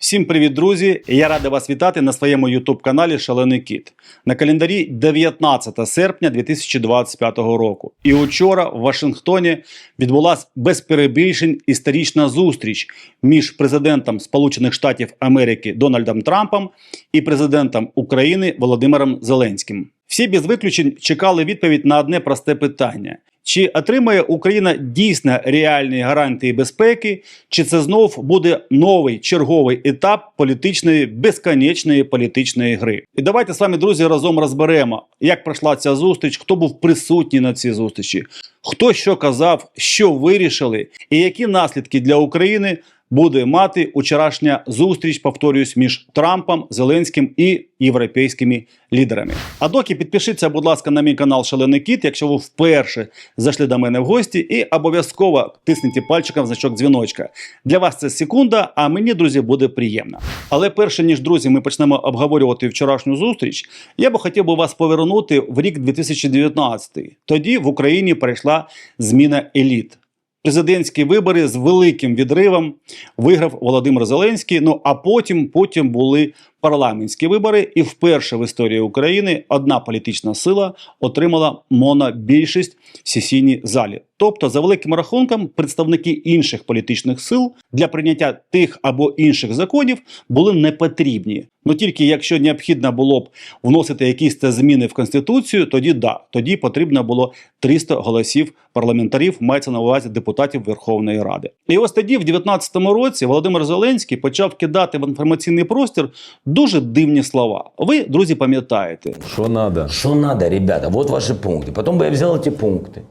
Всім привіт, друзі! Я радий вас вітати на своєму youtube каналі Шалений Кіт. На календарі 19 серпня 2025 року. І учора в Вашингтоні відбулася без перебільшень історична зустріч між президентом Сполучених Штатів Америки Дональдом Трампом і президентом України Володимиром Зеленським. Всі без виключень чекали відповідь на одне просте питання: чи отримає Україна дійсно реальні гарантії безпеки, чи це знов буде новий черговий етап політичної безконечної політичної гри? І давайте з вами, друзі, разом розберемо, як пройшла ця зустріч, хто був присутній на цій зустрічі, хто що казав, що вирішили, і які наслідки для України буде мати учорашня зустріч, повторюсь, між Трампом, Зеленським і європейськими лідерами. А доки підпишіться, будь ласка, на мій канал Шалений Кіт, якщо ви вперше зайшли до мене в гості, і обов'язково тисніть пальчиком значок дзвіночка. Для вас це секунда, а мені, друзі, буде приємно. Але перше ніж друзі, ми почнемо обговорювати вчорашню зустріч. Я би хотів би вас повернути в рік 2019. Тоді в Україні прийшла зміна еліт. Президентські вибори з великим відривом виграв Володимир Зеленський. Ну а потім, потім були парламентські вибори, і вперше в історії України одна політична сила отримала монобільшість в сесійній залі. Тобто, за великим рахунком, представники інших політичних сил для прийняття тих або інших законів були не потрібні. Ну тільки якщо необхідно було б вносити якісь та зміни в конституцію, тоді да, тоді потрібно було 300 голосів парламентарів, мається на увазі депутатів Верховної Ради. І ось тоді, в 2019 році, Володимир Зеленський почав кидати в інформаційний простір дуже дивні слова. Ви, друзі, пам'ятаєте, Что надо? Что надо, ребята? Вот ваши пункты. Потом бы я взял эти пункты.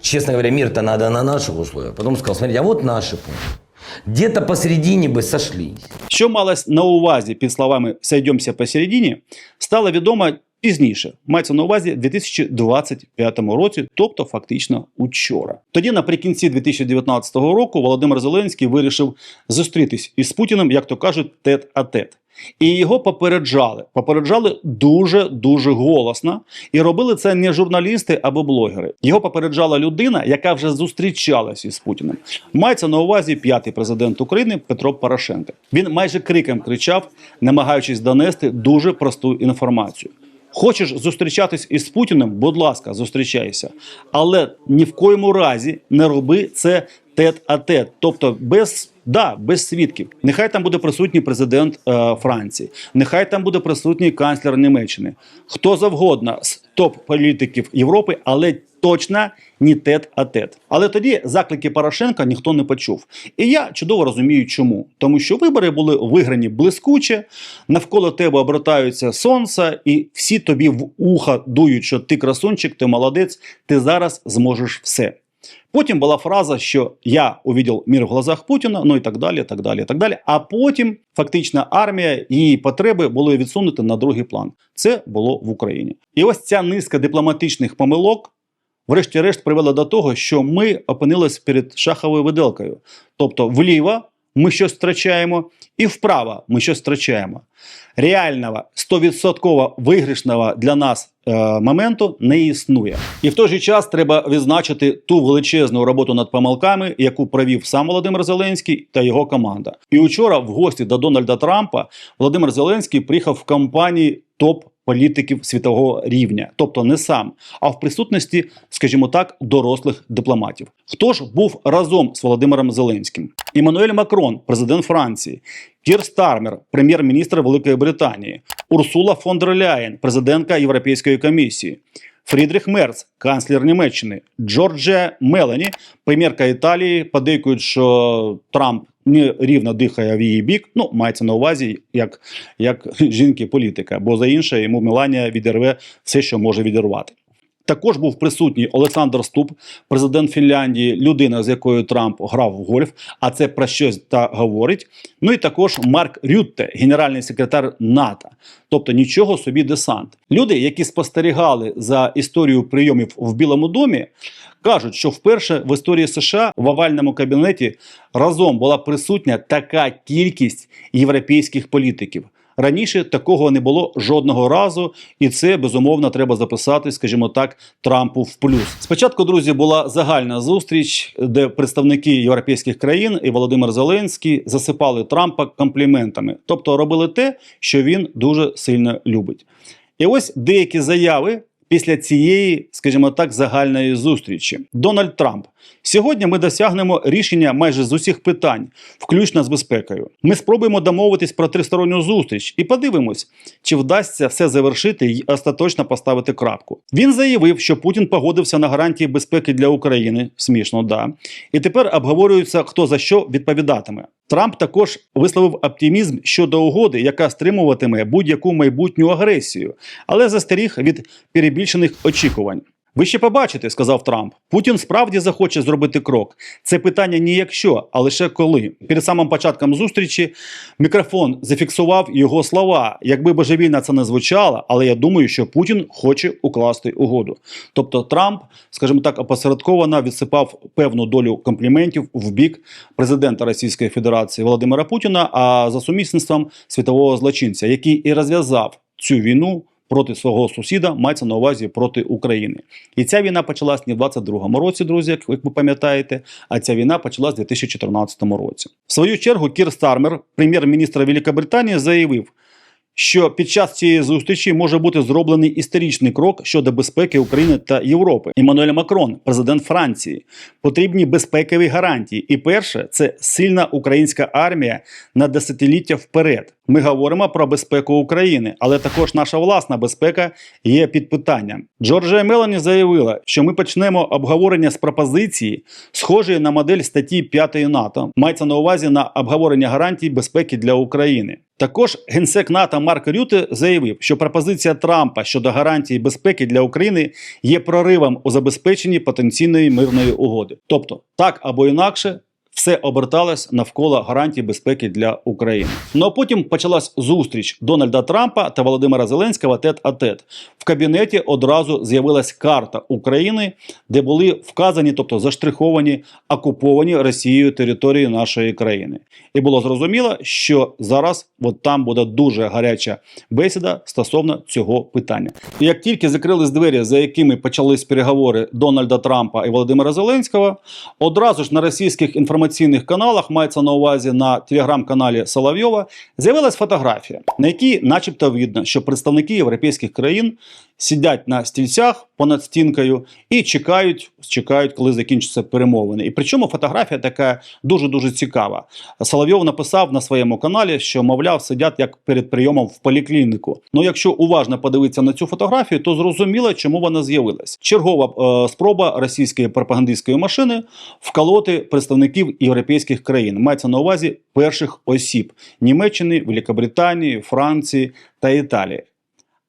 Честно говоря, мир-то надо на наших условиях. Потом сказал, смотрите, а вот наши пункты. Где-то посередине бы сошлись. Що малось на увазі під словами «сойдемося посередині», стало відомо пізніше. Мається на увазі в 2025 році, тобто фактично учора. Тоді, наприкінці 2019 року, Володимир Зеленський вирішив зустрітись із Путіним, як то кажуть, тет-а-тет. І його попереджали. Попереджали дуже дуже голосно, і робили це не журналісти або блогери. Його попереджала людина, яка вже зустрічалася із Путіним. Мається на увазі п'ятий президент України Петро Порошенко. Він майже криком кричав, намагаючись донести дуже просту інформацію. Хочеш зустрічатись із Путіним? Будь ласка, зустрічайся. Але ні в коєму разі не роби це тет-а-тет, тобто без. Да, без свідків. Нехай там буде присутній президент е, Франції, нехай там буде присутній канцлер Німеччини, хто завгодно з топ-політиків Європи, але точно ні тет а тет. Але тоді заклики Порошенка ніхто не почув. І я чудово розумію, чому. Тому що вибори були виграні блискуче, навколо тебе обертаються сонце, і всі тобі в уха дують, що ти красунчик, ти молодець, ти зараз зможеш все. Потім була фраза, що я увидел мир в глазах Путіна, ну і так далі. так далі, так далі. А потім фактично армія її потреби були відсунуті на другий план. Це було в Україні. І ось ця низка дипломатичних помилок, врешті-решт, привела до того, що ми опинились перед шаховою виделкою. Тобто, вліво ми щось втрачаємо, і вправо ми щось втрачаємо. Реального 100% виграшного для нас е, моменту не існує. І в той же час треба відзначити ту величезну роботу над помилками, яку провів сам Володимир Зеленський та його команда. І учора в гості до Дональда Трампа Володимир Зеленський приїхав в компанії топ. Політиків світового рівня, тобто не сам, а в присутності, скажімо так, дорослих дипломатів. Хто ж був разом з Володимиром Зеленським? Іммануель Макрон, президент Франції, Кір Стармер, прем'єр-міністр Великої Британії, Урсула фон дер Ляєн, президентка Європейської комісії, Фрідріх Мерц, канцлер Німеччини, Джорджія Мелані, прем'єрка Італії, подейкують, що Трамп не рівно дихає в її бік. Ну, мається на увазі як, як жінки-політика, бо за інше йому Меланія відірве все, що може відірвати. Також був присутній Олександр Ступ, президент Фінляндії, людина, з якою Трамп грав в гольф, а це про щось та говорить. Ну і також Марк Рютте, генеральний секретар НАТО. Тобто нічого собі десант. Люди, які спостерігали за історією прийомів в Білому домі, кажуть, що вперше в історії США в овальному кабінеті разом була присутня така кількість європейських політиків. Раніше такого не було жодного разу, і це безумовно треба записати, скажімо так, Трампу в плюс. Спочатку, друзі, була загальна зустріч, де представники європейських країн і Володимир Зеленський засипали Трампа компліментами, тобто робили те, що він дуже сильно любить. І ось деякі заяви після цієї, скажімо так, загальної зустрічі. Дональд Трамп. Сьогодні ми досягнемо рішення майже з усіх питань, включно з безпекою. Ми спробуємо домовитись про тристоронню зустріч і подивимось, чи вдасться все завершити і остаточно поставити крапку. Він заявив, що Путін погодився на гарантії безпеки для України. Смішно, да. І тепер обговорюється, хто за що відповідатиме. Трамп також висловив оптимізм щодо угоди, яка стримуватиме будь-яку майбутню агресію, але застеріг від перебільшених очікувань. Ви ще побачите, сказав Трамп. Путін справді захоче зробити крок. Це питання не якщо, а лише коли. Перед самим початком зустрічі мікрофон зафіксував його слова. Якби божевільно це не звучало, але я думаю, що Путін хоче укласти угоду. Тобто Трамп, скажімо так, опосередковано відсипав певну долю компліментів в бік президента Російської Федерації Володимира Путіна, а за сумісництвом світового злочинця, який і розв'язав цю війну проти свого сусіда, мається на увазі проти України. І ця війна почалась не в 22-му році, друзі, як ви пам'ятаєте, а ця війна почалась в 2014 році. В свою чергу Кір Стармер, прем'єр-міністр Великобританії, заявив, що під час цієї зустрічі може бути зроблений історичний крок щодо безпеки України та Європи. Еммануель Макрон, президент Франції, потрібні безпекові гарантії. І перше це сильна українська армія на десятиліття вперед. Ми говоримо про безпеку України, але також наша власна безпека є під питанням. Джорджія Мелані заявила, що ми почнемо обговорення з пропозиції, схожої на модель статті 5 НАТО. Мається на увазі на обговорення гарантій безпеки для України. Також генсек НАТО Марк Рюте заявив, що пропозиція Трампа щодо гарантії безпеки для України є проривом у забезпеченні потенційної мирної угоди. Тобто, так або інакше. Все оберталось навколо гарантій безпеки для України. Ну а потім почалась зустріч Дональда Трампа та Володимира Зеленського тет-а-тет. В кабінеті одразу з'явилась карта України, де були вказані, тобто заштриховані окуповані Росією території нашої країни. І було зрозуміло, що зараз от там буде дуже гаряча бесіда стосовно цього питання. І як тільки закрились двері, за якими почались переговори Дональда Трампа і Володимира Зеленського, одразу ж на російських інформаційних каналах мається на увазі на телеграм-каналі Соловйова, з'явилась фотографія, на якій, начебто, видно, що представники європейських країн сидять на стільцях понад стінкою і чекають, чекають, коли закінчаться перемовини. І причому фотографія така дуже дуже цікава. Соловйов написав на своєму каналі, що мовляв сидять як перед прийомом в поліклініку. Ну, якщо уважно подивитися на цю фотографію, то зрозуміло, чому вона з'явилась. Чергова е, спроба російської пропагандистської машини вколоти представників європейських країн. Мається на увазі перших осіб Німеччини, Великобританії, Франції та Італії.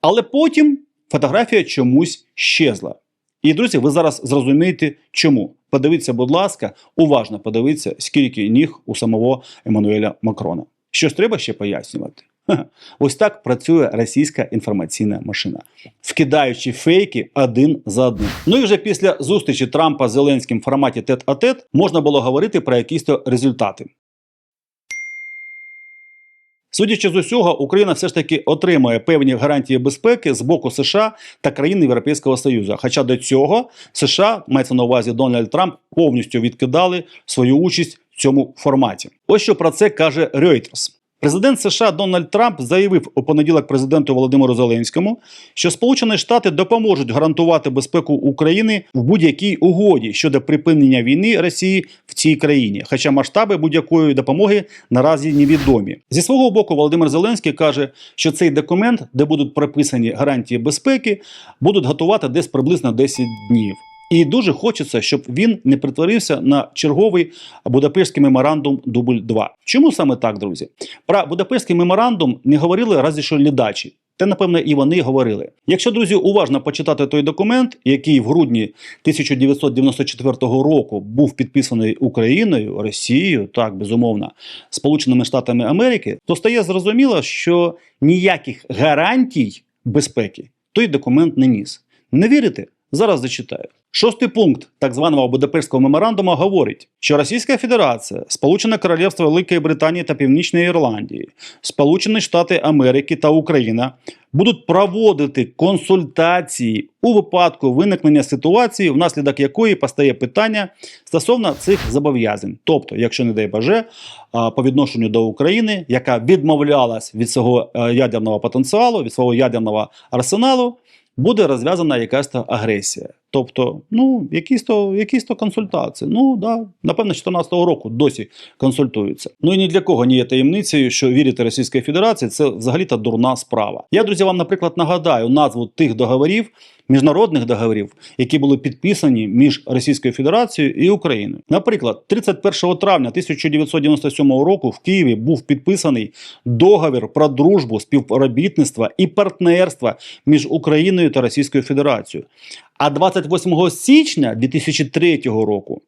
Але потім фотографія чомусь щезла. І, друзі, ви зараз зрозумієте, чому. Подивіться, будь ласка, уважно подивіться, скільки ніг у самого Еммануеля Макрона. Щось треба ще пояснювати. Ось так працює російська інформаційна машина, вкидаючи фейки один за одним. Ну і вже після зустрічі Трампа з Зеленським в форматі тет-а-тет можна було говорити про якісь то результати. Судячи з усього, Україна все ж таки отримує певні гарантії безпеки з боку США та країн Європейського Союзу. Хоча до цього США мається на увазі Дональд Трамп повністю відкидали свою участь в цьому форматі. Ось що про це каже Reuters. Президент США Дональд Трамп заявив у понеділок президенту Володимиру Зеленському, що Сполучені Штати допоможуть гарантувати безпеку України в будь-якій угоді щодо припинення війни Росії в цій країні, хоча масштаби будь-якої допомоги наразі невідомі. Зі свого боку, Володимир Зеленський каже, що цей документ, де будуть прописані гарантії безпеки, будуть готувати десь приблизно 10 днів. І дуже хочеться, щоб він не притворився на черговий Будапештський меморандум дубль 2. Чому саме так, друзі? Про Будапештський меморандум не говорили разі що лідачі. Та, напевне, і вони говорили. Якщо, друзі, уважно почитати той документ, який в грудні 1994 року був підписаний Україною, Росією, так безумовно, Сполученими Штатами Америки, то стає зрозуміло, що ніяких гарантій безпеки той документ не ніс. Не вірите? Зараз зачитаю. Шостий пункт так званого Будапештського меморандуму говорить, що Російська Федерація, Сполучене Королівство Великої Британії та Північної Ірландії, Сполучені Штати Америки та Україна будуть проводити консультації у випадку виникнення ситуації, внаслідок якої постає питання стосовно цих зобов'язань. Тобто, якщо не дай Боже, по відношенню до України, яка відмовлялась від свого е, ядерного потенціалу, від свого ядерного арсеналу, буде розв'язана якась та агресія. Тобто, ну, якісь то, якісь то консультації. Ну, да, напевно, з 2014 року досі консультуються. Ну і ні для кого не є таємницею, що вірити Російській Федерації це взагалі-то дурна справа. Я, друзі, вам, наприклад, нагадаю назву тих договорів, міжнародних договорів, які були підписані між Російською Федерацією і Україною. Наприклад, 31 травня 1997 року в Києві був підписаний договір про дружбу, співробітництво і партнерство між Україною та Російською Федерацією. А 28 січня 2003 року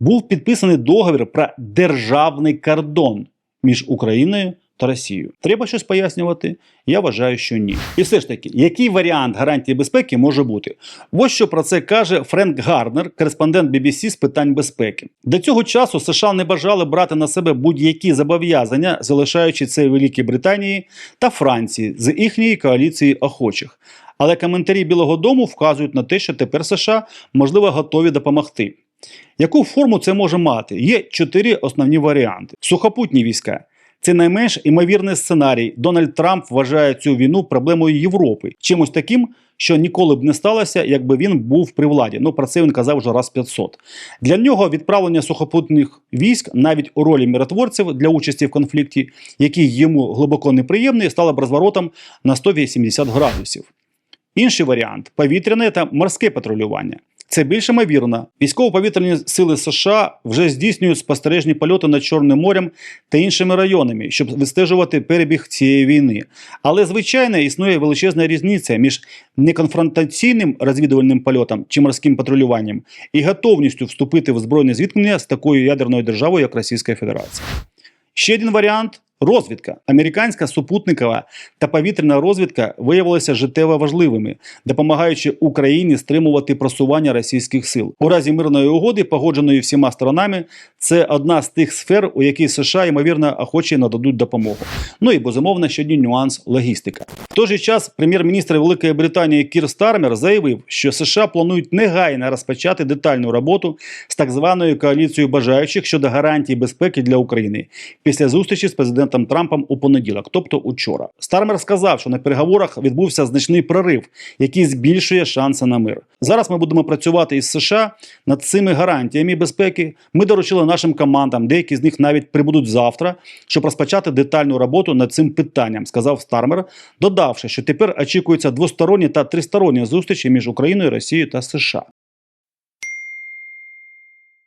був підписаний договір про державний кордон між Україною та Росією. Треба щось пояснювати? Я вважаю, що ні. І все ж таки, який варіант гарантії безпеки може бути? Ось що про це каже Френк Гарнер, кореспондент BBC з питань безпеки. До цього часу США не бажали брати на себе будь-які зобов'язання, залишаючи це Великій Британії та Франції з їхньої коаліції охочих. Але коментарі Білого Дому вказують на те, що тепер США можливо готові допомогти. Яку форму це може мати? Є чотири основні варіанти: сухопутні війська. Це найменш імовірний сценарій. Дональд Трамп вважає цю війну проблемою Європи, чимось таким, що ніколи б не сталося, якби він був при владі. Ну про це він казав вже раз 500. Для нього відправлення сухопутних військ навіть у ролі миротворців для участі в конфлікті, який йому глибоко неприємний, стало б розворотом на 180 градусів. Інший варіант повітряне та морське патрулювання. Це більш ймовірно. Військово-повітряні сили США вже здійснюють спостережні польоти над Чорним морем та іншими районами, щоб вистежувати перебіг цієї війни. Але звичайно існує величезна різниця між неконфронтаційним розвідувальним польотом чи морським патрулюванням і готовністю вступити в збройне зіткнення з такою ядерною державою, як Російська Федерація. Ще один варіант розвідка. Американська супутникова та повітряна розвідка виявилися життєво важливими, допомагаючи Україні стримувати просування російських сил. У разі мирної угоди, погодженої всіма сторонами, це одна з тих сфер, у якій США ймовірно охоче нададуть допомогу. Ну і безумовно ще один нюанс логістика. В той же час прем'єр-міністр Великої Британії Кір Стармер заявив, що США планують негайно розпочати детальну роботу з так званою коаліцією бажаючих щодо гарантій безпеки для України після зустрічі з президентом Трампом у понеділок, тобто учора. Стармер сказав, що на переговорах відбувся значний прорив, який збільшує шанси на мир. Зараз ми будемо працювати із США над цими гарантіями безпеки. Ми доручили нашим командам, деякі з них навіть прибудуть завтра, щоб розпочати детальну роботу над цим питанням, сказав Стармер, додавши, що тепер очікуються двосторонні та тристоронні зустрічі між Україною, Росією та США.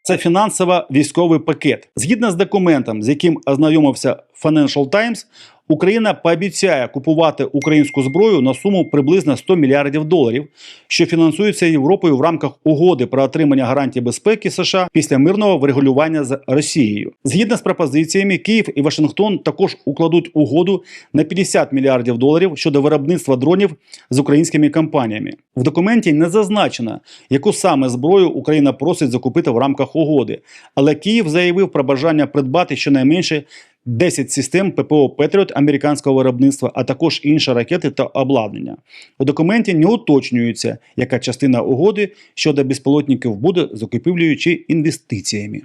Це фінансово-військовий пакет. Згідно з документом, з яким ознайомився Financial Times, Україна пообіцяє купувати українську зброю на суму приблизно 100 мільярдів доларів, що фінансується Європою в рамках угоди про отримання гарантій безпеки США після мирного врегулювання з Росією. Згідно з пропозиціями, Київ і Вашингтон також укладуть угоду на 50 мільярдів доларів щодо виробництва дронів з українськими компаніями. В документі не зазначено, яку саме зброю Україна просить закупити в рамках угоди, але Київ заявив про бажання придбати щонайменше 10 систем ППО Петріот американського виробництва, а також інші ракети та обладнання. У документі не уточнюється, яка частина угоди щодо безпілотників буде закупівлею чи інвестиціями.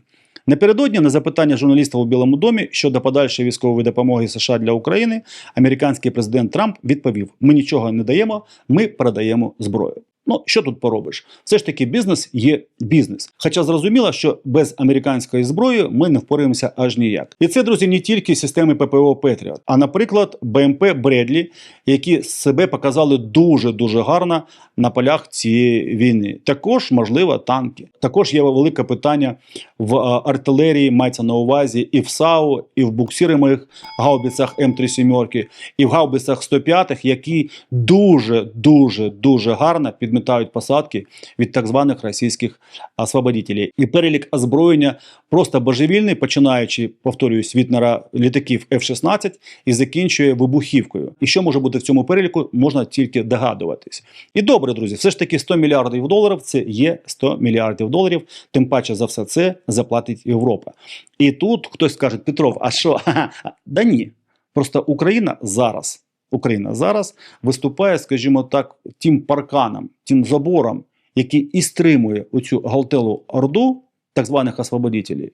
Напередодні на запитання журналістів у Білому домі щодо подальшої військової допомоги США для України, американський президент Трамп відповів: Ми нічого не даємо, ми продаємо зброю. Ну, що тут поробиш? Все ж таки, бізнес є бізнес. Хоча зрозуміло, що без американської зброї ми не впораємося аж ніяк. І це, друзі, не тільки системи ППО Петріот, а, наприклад, БМП Бредлі, які себе показали дуже дуже гарно на полях цієї війни. Також, можливо, танки. Також є велике питання в артилерії, мається на увазі і в САУ, і в буксируємих гаубицях М3 сімерки, і в гаубицях 105, які дуже дуже дуже гарно під відмітають посадки від так званих російських освободителів. І перелік озброєння просто божевільний, починаючи, повторююсь, від літаків F-16 і закінчує вибухівкою. І що може бути в цьому переліку, можна тільки догадуватись. І добре, друзі, все ж таки 100 мільярдів доларів це є 100 мільярдів доларів. Тим паче за все це заплатить Європа. І тут хтось скаже: Петров, а що? Да ні. Просто Україна зараз. Україна зараз виступає, скажімо так, тим парканом, тим забором, який і стримує оцю галтелу орду так званих освободителів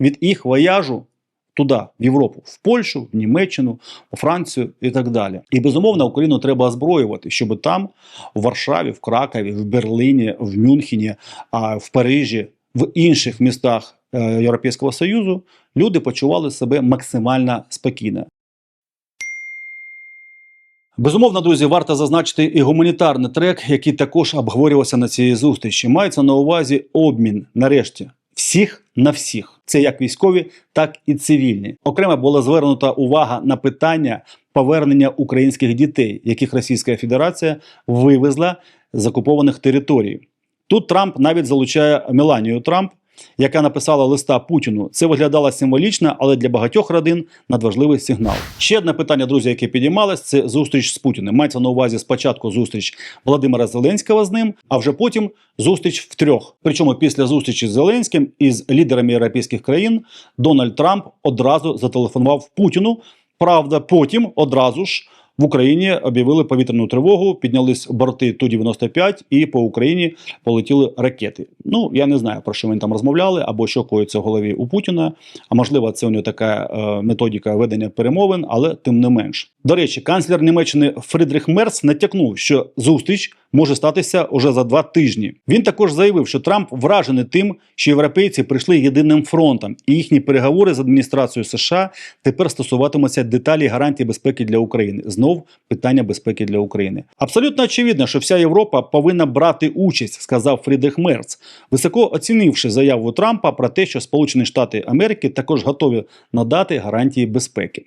від їх вояжу туди, в Європу, в Польщу, в Німеччину, у Францію і так далі. І безумовно Україну треба озброювати, щоб там, в Варшаві, в Кракові, в Берліні, в Мюнхені, в Парижі, в інших містах е, Європейського Союзу люди почували себе максимально спокійно. Безумовно, друзі, варто зазначити і гуманітарний трек, який також обговорювався на цій зустрічі. Мається на увазі обмін, нарешті, всіх на всіх. Це як військові, так і цивільні. Окремо була звернута увага на питання повернення українських дітей, яких Російська Федерація вивезла з окупованих територій. Тут Трамп навіть залучає Меланію Трамп, яка написала листа Путіну. Це виглядало символічно, але для багатьох родин надважливий сигнал. Ще одне питання, друзі, яке підіймалось, це зустріч з Путіним. Мається на увазі спочатку зустріч Володимира Зеленського з ним, а вже потім зустріч втрьох. Причому після зустрічі з Зеленським із лідерами європейських країн Дональд Трамп одразу зателефонував Путіну. Правда, потім одразу ж в Україні об'явили повітряну тривогу, піднялись борти Ту-95 і по Україні полетіли ракети. Ну я не знаю про що вони там розмовляли або що коїться в голові у Путіна. А можливо, це у нього така е, методика ведення перемовин, але тим не менш. До речі, канцлер Німеччини Фридріх Мерц натякнув, що зустріч може статися уже за два тижні. Він також заявив, що Трамп вражений тим, що європейці прийшли єдиним фронтом, і їхні переговори з адміністрацією США тепер стосуватимуться деталі гарантій безпеки для України. Знов питання безпеки для України. Абсолютно очевидно, що вся Європа повинна брати участь, сказав Фрідрих Мерц, високо оцінивши заяву Трампа про те, що Сполучені Штати Америки також готові надати гарантії безпеки.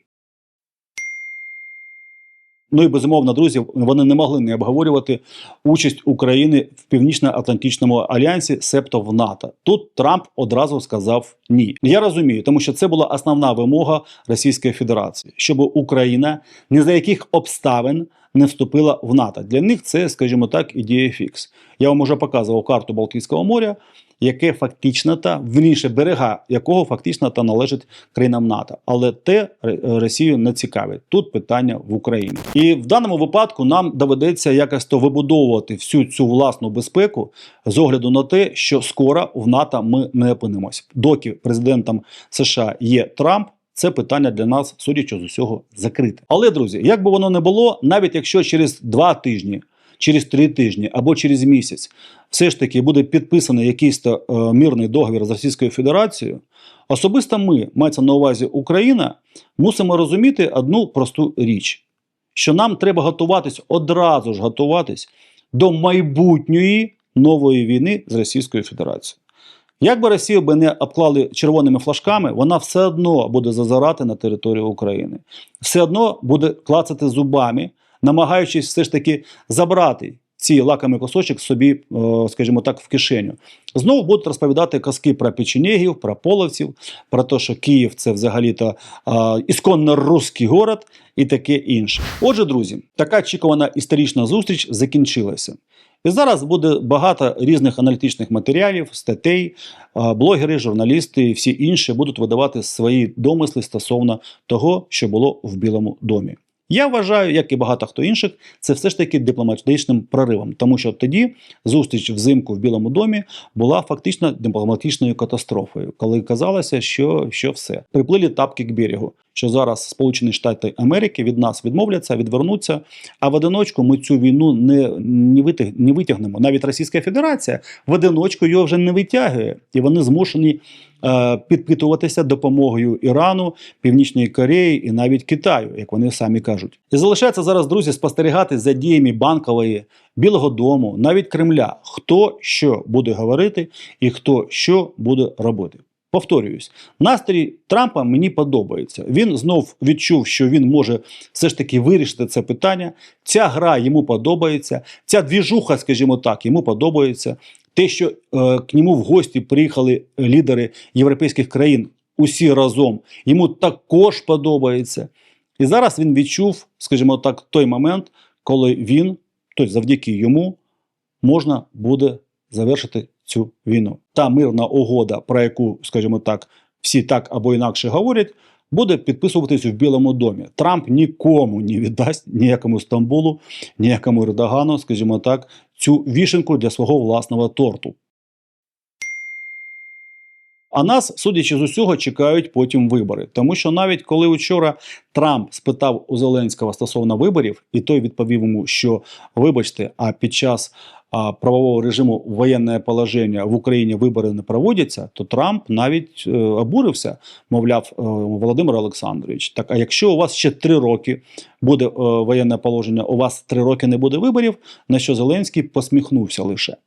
Ну і безумовно, друзі, вони не могли не обговорювати участь України в Північно-Атлантичному альянсі, себто в НАТО. Тут Трамп одразу сказав ні. Я розумію, тому що це була основна вимога Російської Федерації, щоб Україна ні за яких обставин не вступила в НАТО. Для них це, скажімо так, ідея фікс. Я вам уже показував карту Балтійського моря, яке фактично та вніше берега якого фактично та належить країнам НАТО. Але те Росію не цікавить. Тут питання в Україні. І в даному випадку нам доведеться якось то вибудовувати всю цю власну безпеку з огляду на те, що скоро в НАТО ми не опинимось. Доки президентом США є Трамп. Це питання для нас, судячи з усього, закрите. Але, друзі, як би воно не було, навіть якщо через два тижні, через три тижні або через місяць все ж таки буде підписаний якийсь то е, мирний договір з Російською Федерацією, особисто ми, мається на увазі Україна, мусимо розуміти одну просту річ: що нам треба готуватись одразу ж готуватись до майбутньої нової війни з Російською Федерацією. Як би Росію би не обклали червоними флажками, вона все одно буде зазирати на територію України, все одно буде клацати зубами, намагаючись все ж таки забрати ці лакомий кусочок собі, е, скажімо так, в кишеню. Знову будуть розповідати казки про печенегів, про половців, про те, що Київ це взагалі-то е, ісконно русський город і таке інше. Отже, друзі, така очікувана історична зустріч закінчилася. І зараз буде багато різних аналітичних матеріалів, статей. Блогери, журналісти і всі інші будуть видавати свої домисли стосовно того, що було в Білому домі. Я вважаю, як і багато хто інших, це все ж таки дипломатичним проривом, тому що тоді зустріч взимку в Білому домі була фактично дипломатичною катастрофою, коли казалося, що, що все приплили тапки к берегу. Що зараз Сполучені Штати Америки від нас відмовляться, відвернуться. А в одиночку ми цю війну не, не, витяг, не витягнемо. Навіть Російська Федерація в одиночку його вже не витягує, і вони змушені підпитуватися допомогою Ірану, Північної Кореї і навіть Китаю, як вони самі кажуть. І залишається зараз, друзі, спостерігати за діями банкової, Білого Дому, навіть Кремля, хто що буде говорити і хто що буде робити. Повторююсь, настрій Трампа мені подобається. Він знов відчув, що він може все ж таки вирішити це питання. Ця гра йому подобається, ця двіжуха, скажімо так, йому подобається. Те, що е, к ньому в гості приїхали лідери європейських країн усі разом, йому також подобається. І зараз він відчув, скажімо так, той момент, коли він, тобто завдяки йому, можна буде завершити цю війну. Та мирна угода, про яку, скажімо так, всі так або інакше говорять, буде підписуватись в Білому домі. Трамп нікому не віддасть ніякому Стамбулу, ніякому Ердогану, скажімо так, цю вішенку для свого власного торту. А нас, судячи з усього, чекають потім вибори. Тому що навіть коли вчора Трамп спитав у Зеленського стосовно виборів, і той відповів йому, що вибачте, а під час а, правового режиму воєнне положення в Україні вибори не проводяться, то Трамп навіть е, обурився, мовляв, е, Володимир Олександрович. Так, а якщо у вас ще три роки буде е, воєнне положення, у вас три роки не буде виборів, на що Зеленський посміхнувся лише.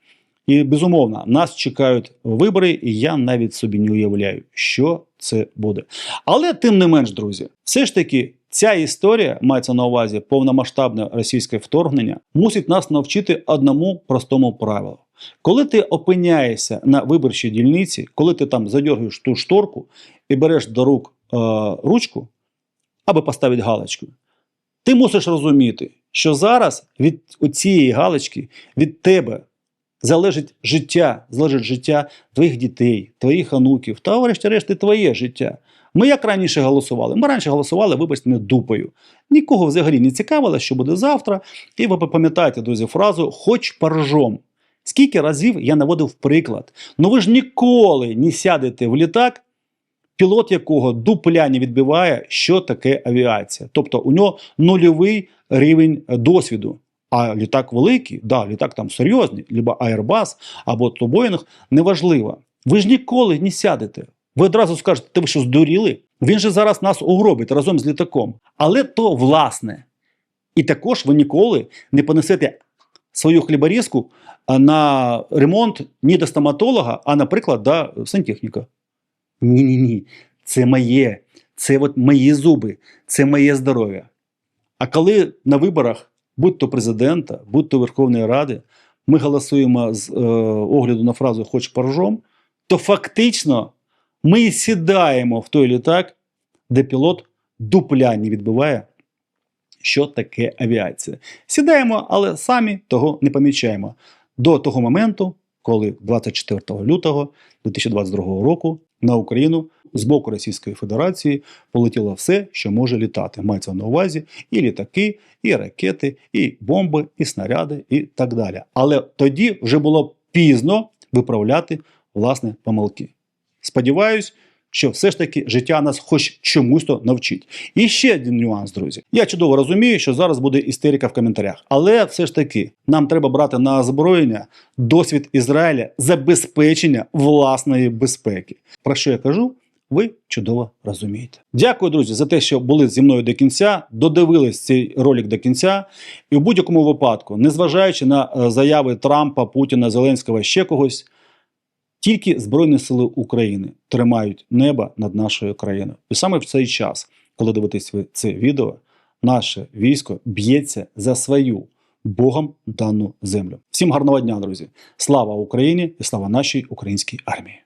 І безумовно, нас чекають вибори, і я навіть собі не уявляю, що це буде. Але тим не менш, друзі, все ж таки. Ця історія мається на увазі повномасштабне російське вторгнення, мусить нас навчити одному простому правилу. Коли ти опиняєшся на виборчій дільниці, коли ти там задергуєш ту шторку і береш до рук е, ручку, аби поставити галочку, ти мусиш розуміти, що зараз від цієї галочки від тебе залежить життя, залежить життя твоїх дітей, твоїх онуків, та врешті-решт твоє життя. Ми як раніше голосували? Ми раніше голосували, вибачте, мене дупою. Нікого взагалі не цікавило, що буде завтра. І ви пам'ятаєте, друзі, фразу хоч поржом. Скільки разів я наводив приклад. Ну ви ж ніколи не сядете в літак, пілот якого дупля не відбиває, що таке авіація. Тобто у нього нульовий рівень досвіду. А літак великий, да, літак там серйозний, либо Airbus, або то Boeing, неважливо. Ви ж ніколи не сядете. Ви одразу скажете, ти ви що здуріли? Він же зараз нас угробить разом з літаком. Але то власне. І також ви ніколи не понесете свою хліборізку на ремонт не до стоматолога, а, наприклад, до сантехніка. Ні-ні ні. Це моє. Це от мої зуби, це моє здоров'я. А коли на виборах, будь то президента, будь то Верховної Ради, ми голосуємо з е, огляду на фразу хоч поржом, то фактично ми сідаємо в той літак, де пілот дупля не відбиває, що таке авіація. Сідаємо, але самі того не помічаємо. До того моменту, коли 24 лютого 2022 року на Україну з боку Російської Федерації полетіло все, що може літати. Мається на увазі і літаки, і ракети, і бомби, і снаряди, і так далі. Але тоді вже було пізно виправляти власне помилки. Сподіваюсь, що все ж таки життя нас хоч чомусь то навчить. І ще один нюанс, друзі. Я чудово розумію, що зараз буде істерика в коментарях, але все ж таки нам треба брати на озброєння досвід Ізраїля забезпечення власної безпеки. Про що я кажу? Ви чудово розумієте. Дякую, друзі, за те, що були зі мною до кінця, додивились цей ролик до кінця. І в будь-якому випадку, незважаючи на е, заяви Трампа, Путіна, Зеленського, ще когось, тільки Збройні Сили України тримають небо над нашою країною. І саме в цей час, коли дивитесь ви це відео, наше військо б'ється за свою Богом дану землю. Всім гарного дня, друзі! Слава Україні і слава нашій українській армії!